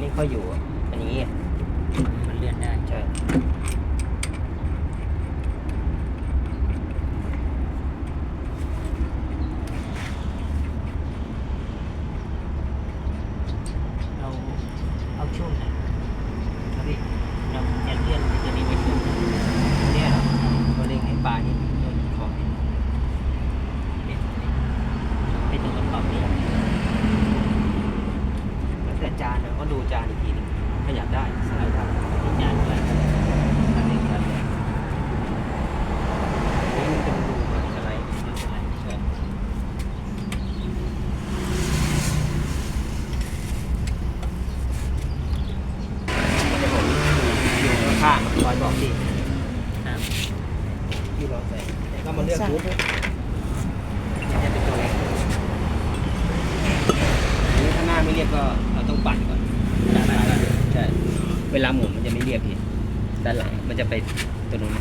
ไม่ค่อยอยู่อะอันนี้ไง มันเลื่อนได้ ใช่ เราเอาช่วงไหน ครับพี่ เราจะเลื่อนตัวนี้ไปช่วงไหน เนี่ยเหรอตัวเล็งให้ปลานี่โดนขอบนี่ เนี่ยไปตรงกระป๋องนี้ แล้วแต่จานนะก็ดูจานอีกทีหนึงขยับได้สไลด์ได้ ที่จานด้วย อันนี้ครับนี่มันเป็นรูมาสไลด์ ไม่เป็นไร ใช่มันจะผมอยู่ข้างๆรอยบอกที่ ครับ ที่เราใส่แต่ก็มาเลือกรูปจะเป็นตัวเล็กอันนี้ถ้าหน้าไม่เรียบก็เราต้องปั่นก่อน จานไปก่อน ใช่ เวลาหมุนมันจะไม่เรียบพี่ด้านหลังมันจะไปตัวนู้น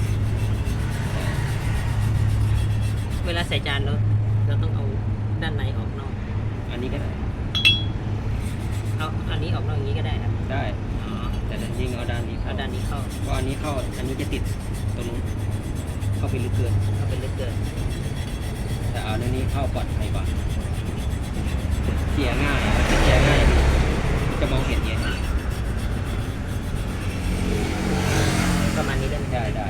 เวลาใส่จานเราเราต้องเอาด้านในออกนอก อันนี้ก็ได้เอาอันนี้ออกนอกอย่างนี้ก็ได้ครับได้อ๋อแต่ถ้ายิงเอาด้านนี้เอาเข้าด้านนี้เข้าเพราะอันนี้เข้าอันนี้จะติดตรงนู้นเข้าไปลึกเกินเอาเป็นลึกเกินแต่เอาด้านนี้เข้าปลอดภัยกว่าเกียร์ง่ายเกียร์ง่ายจะมองเห็นเงี้ยประมาณนี้ได้ไหม ได้ได้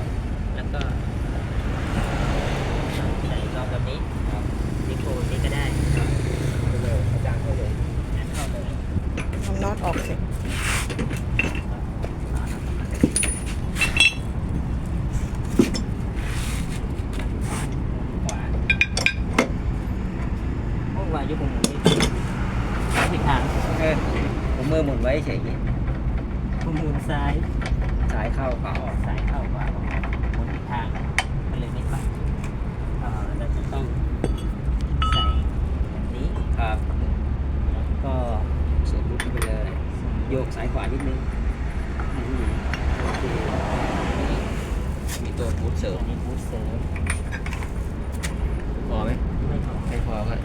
แล้วก็ใส่รอบแบบนี้ ครับ นิโคนี้ก็ได้ ไปเลยอาจารย์เข้าเลย เข้าเลย เอาน็อตออกสิ ขวาโอ้วายุผมนี่ผิดทาง เออผมมือหมุนไว้ เฉยๆผมหมุนซ้ายซ้ายเข้าขวาออกซ้ายเข้าขวาออกหมุนผิดทางก็เลยไม่ไปเอ่อเราจะต้องใส่แบบนี้ครับแล้วก็เสียบลูกไปเลยโยกซ้ายขวานิดนึงอืมโอเคมีตัวบูทเสริมอันนี้บูทเสริมพอไหมไม่พอไม่พอก็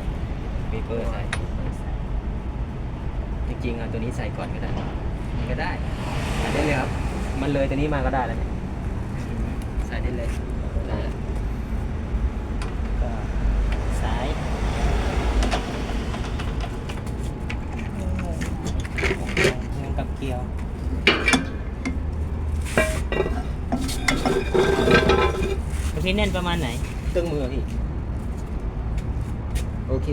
มีเปอร์ใส่ใส่ จริงๆเอาตัวนี้ใส่ก่อนก็ได้นี่ก็ได้ใส่ได้เลยครับ มันเลยตัวนี้มาก็ได้แล้วเนี่ยใส่ได้เลยนะก็ซ้ายงงเงินกับเกลียวพี่แน่นประมาณไหนตึงมือพี่โอเค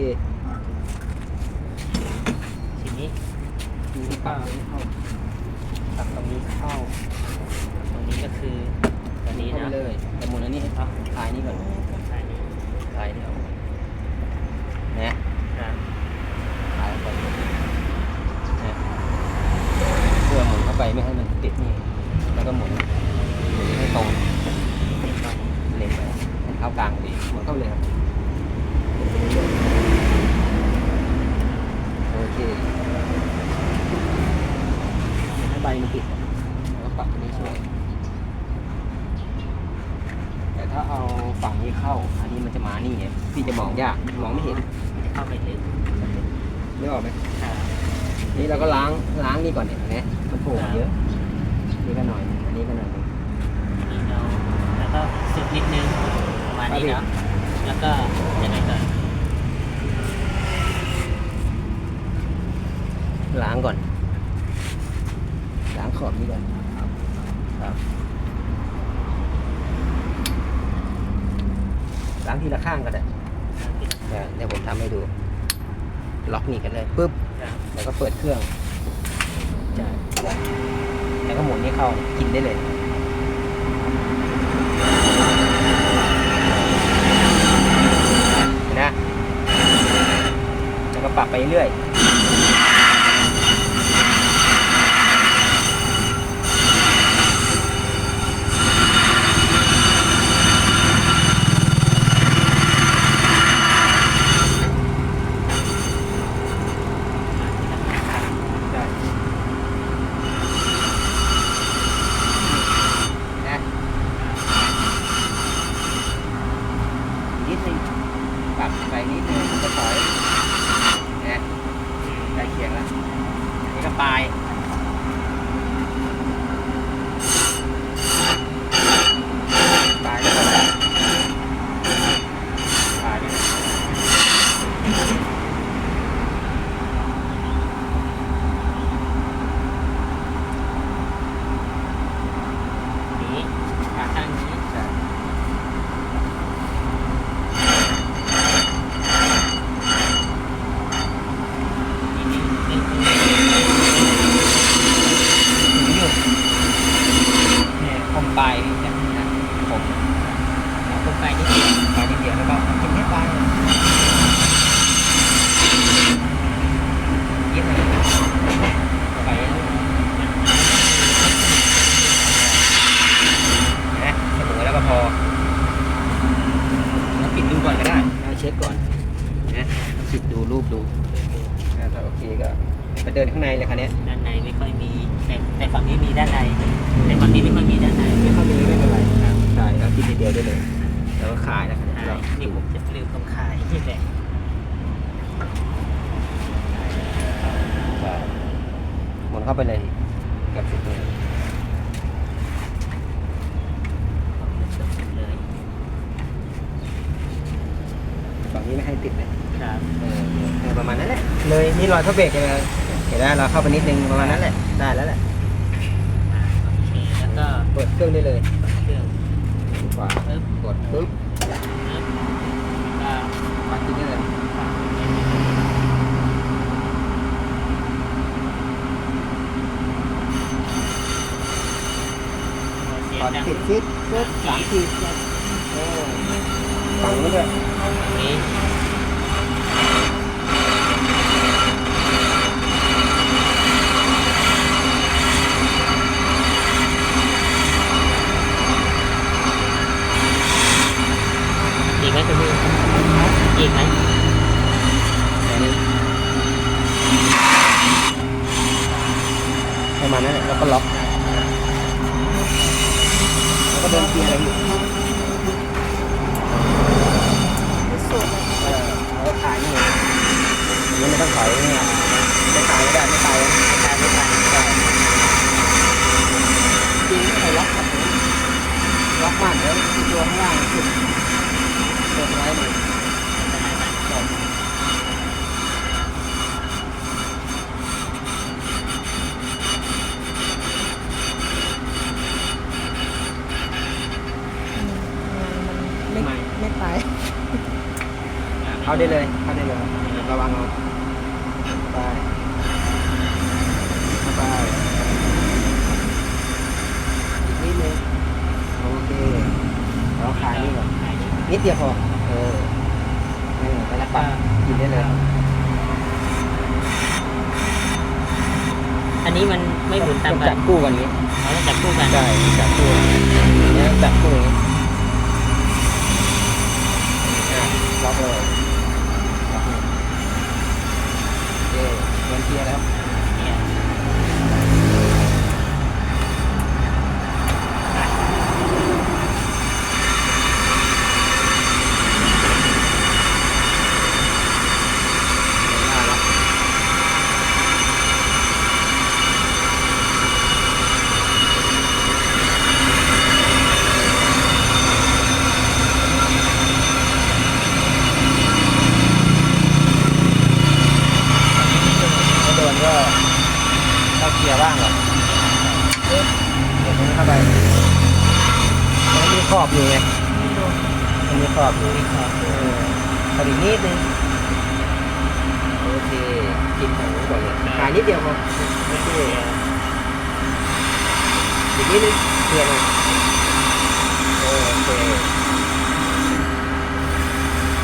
ทีนี้ ดูที่ป้าเข้าปรับตรงนี้เข้า ตรงนี้ก็คือตัวนี้เข้านะไปเลยแต่หมุนอันนี้ให้ครับคลายนี่ก่อนใช่นี้คลายนี่เอานะครับคลายก่อนนะเพื่อหมุนเข้าไปไม่ให้มันติดนี่ แล้วก็หมุนหมุนให้ตรงเล็งไปให้เข้ากลางดีหมุนเข้าเลยครับโอเค ให้ใบมันติดแล้วก็ปรับตรงนี้ช่วยแต่ถ้าเอาฝั่งนี้เข้า อันนี้มันจะมานี่ไงพี่จะมองยากมองไม่เห็นจะเข้าไปลึกนึกออกไหมครับนี่เราก็ล้างล้างนี่ก่อนเนี่ยเห็นไหมมันโผล่มาเยอะนี่ก็หน่อยหนึงอันนี้ก็หน่อยหนึงนี่เราแล้วก็สุดนิดนึงประมาณนี้ครับเนาะแล้วก็ยังไงต่อล้างก่อน ล้างขอบนี้ก่อน ครับ ล้างทีละข้างก็ได้เดี๋ยวเดี๋ยวผมทำให้ดู ล็อกนี่กันเลยปุ๊บ ครับ แล้วก็เปิดเครื่องใช่แล้วก็หมุนให้เข้า กินได้เลย เห็นนะแล้วก็ปรับไป เรื่อยได้นะอีกนิดนึงปรับไปนิดนึงมันก็ถอยนะใกล้เคียงแล้วอันนี้ก็ปลาย อัน เดินข้างในเลยคันเนี้ย ด้านในไม่ค่อยมี แต่แต่ฝั่งนี้มีด้านในแต่ฝั่งนี้ไม่ค่อยมีด้านในไม่เข้ามีไม่เป็นไรครับใช่แล้วคิดทีเดียวได้เลยแล้วก็ขายแล้วคันนี้ใช่เรานี่ผมจะลืมตรงขายนี่แหละใช่หมุนเข้าไปเลยเกับสิบเลยเลยฝั่งนี้ไม่ให้ติดเลยครับเออเออประมาณนั้นแหละเลยนี่รอยพระเบรกเลยเห็นไหมเราเข้าไปนิดนึงประมาณนั้นแหละได้แล้วแหละ อ่าโอเคแล้ว ก็เปิดเครื่องได้เลยเครื่องขวาปึ๊บกดปึ๊บปึ๊บก็ปัดทิ้งได้เลยเสียปังดดังติดชิดปึ๊บสามทีเออฝั่งนู้นด้วย นี้อีกไหมคุณพี่ เอีกไหมประมาณนั้นแล้วก็ล็อก แล้วก็เดินเกียร์อะไรอยู่สุดเลยเออแล้วขายนี่เลยอันนี้ไม่ต้องถอยเนี่ยไม่ตายไม่ได้ไม่ตายนะตามไม่ทันใช่ตายจริงไม่เคยล็อกแบบนี้ล็อกมากเดี๋ยวตัวข้างล่างสุดตัวท้ายเลยใช่ อืมมันไม่ไม่ไป เข้าได้เลยเข้าได้เลยระวังเอาไปเข้าไปอีกนิดนึงโอเคเราขายนี่ก่อนขายนี่นิดเดียวพอเออเออแล้วปัดกินได้เลย อันนี้มันไม่หมุนตามต้องกัจันบคู่กันนี้เราต้องจับคู่กันใช่จับคู่เนี่ยจับคู่อย่างนี้อะล็อกเลยล็อกเลยโอ เคเดินเกียร์แล้วเนี่ย เดินหน้าแล้วไม่โดนก็ เกียร์บ้างก่อนเอ๊ะเดี๋ยวมันเข้าไปมันมีขอบอยู่ไงมันมีขอบอยู่ขอบเออพอดีนิดนึงโอเคกินของก่อนเลยหายนิดเดียวพอโอเคอีกนิดนึงเคลียร์เลยโอเค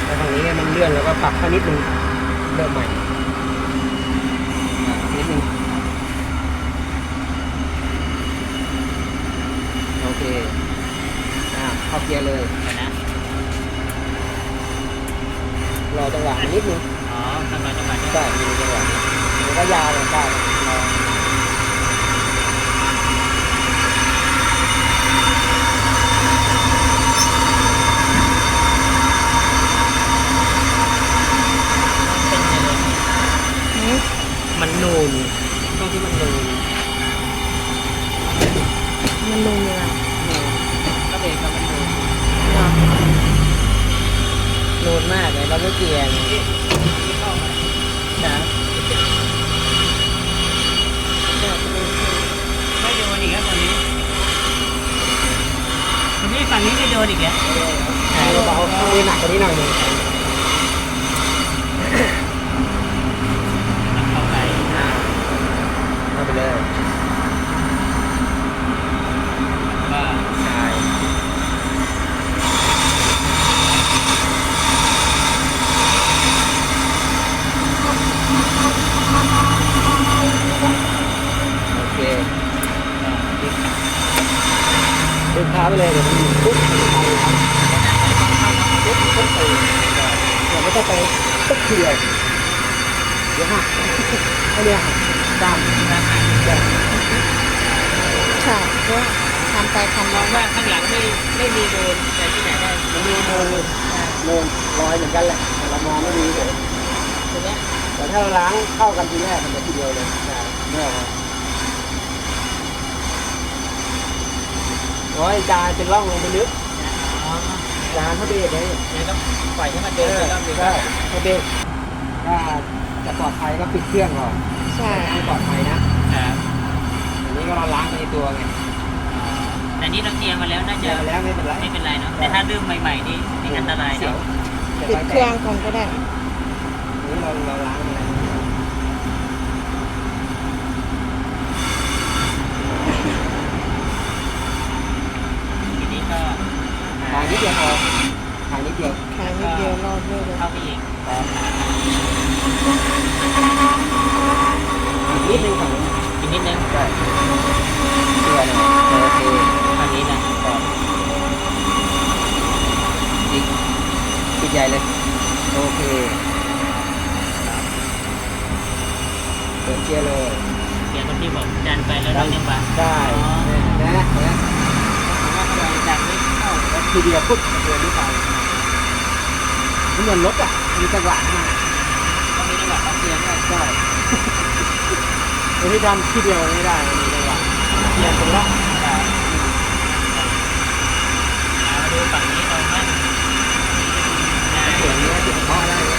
แล้วทางนี้มันเลื่อนแล้วก็ปรับข้านิดนึงเริ่มใหม่อะนิดนึงโอเคอ่าเข้าเกียร์เลย เดี๋ยวนะ รอจังหวะมันนิดนึงอ๋อทำมาจังหวะนี้ใช่มีจังหวะนี้มันก็ยาวเลยได้รอเป็นยังไง อืม มันนูนช่วงที่มันนูน มันนูนยังไง นูนก็เบรกก็มันนูน เนาะ นูนมากเลยเราไม่เกี่ยงนะไม่โดนอีกแล้วตอนนี้ตอนนี้ฝั่ง นี้ไม่โดนอีกแล้วเอาเบาๆเอาหนักกว่านี้หน่อยหนึง เข้าไป เอาไปเลย ก็ ใช่โอเคดึงเท้าไปเลยเดี๋ยวมันปุ๊บไปปุ๊บปุ๊บไปเดี๋ยวไม่ต้องไปตุ๊บเดียวเดี๋ยวหักอันเนี้ยหักด้ามคาแจ้งใช่ก็ทำไปทำมาองว่าข้างหลังไม่ไม่มีเดินแต่ที่ไหนได้มันมีเนินเนินลอยเหมือนกันแหละแต่เรามองไม่มีเลยแต่ถ้าเราล้างเข้ากันทีแรกมันจะทีเดียวเลยใช่เมื่อ มาโอ้ยจานเป็นร่องลงไปลึกอ๋อจานเขาเบรกเลยแล้วก็ปล่อยให้มันเดินไปรอบหนึงใช่เขาเบรกถ้าจะปลอดภัยก็ปิดเครื่องก่อนใช่ให้ปลอดภัยนะครับอันนี้ก็เราล้างไปในตัวไงแต่นี่เราเตรียมมาแล้วน่าเจจะอแล้วไม่เป็นไรไม่เป็นไรเนาะแต่ถ้าดื้มใหม่ๆนี่นี่อันตรายเสียวเนาะปิดเครื่องก่อนก็ได้นี่เราเราล้างอะไร ทีนี้ก็ ถ่ายนิดเดียวพอถ่ายนิดเดียวขายนิดเดียวรอดด้วยเลยเข้าไปอีกนิดนึงฝั่งนี้อีกนิดนึงใช่เชื่อเลยโอเคอันนี้นะอีกปิดใหญ่เลยโอเคเปิดเกียร์เลยเดี๋ยวคนที่บอกดันไปแล้วเรายังบาได้นะนะนะ ว่าเราดันไม่เข้า แล้ว ทีเดียวปุ๊บเดินไปมันเหมือนรถอะมีจังหวะมาต้องมีจังหวะต้องเตือนด้วยใช่ไอ้ที่ทำทีเดียวไม่ได้มีจังหวะเปลี่ยนตรงละเอาดูฝั่งนี้เรามั่นเสียงนี้เสียงพ่อได้